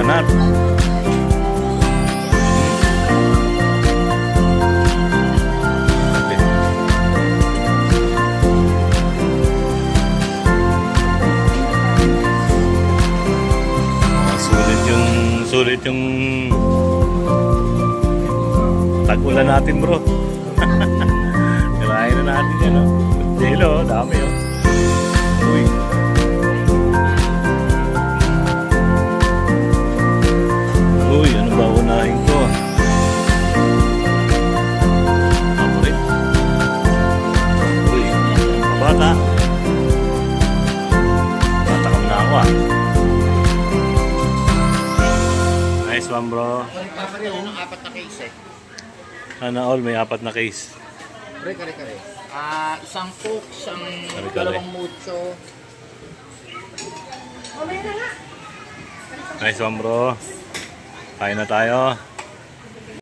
Banat. Ah, sulit yung sulit yung tag-ulan natin bro. Nilahin na natin yan o. Oh. Dilo, dami o. Oh. Bata. Ka na ako ah. Nice one bro. Nagpapareho ng apat na case eh. Sana all may apat na case. Kare, kare, kare. Ah, isang cook, isang Kare-kare. dalawang mucho. Nice one bro. Kain na tayo.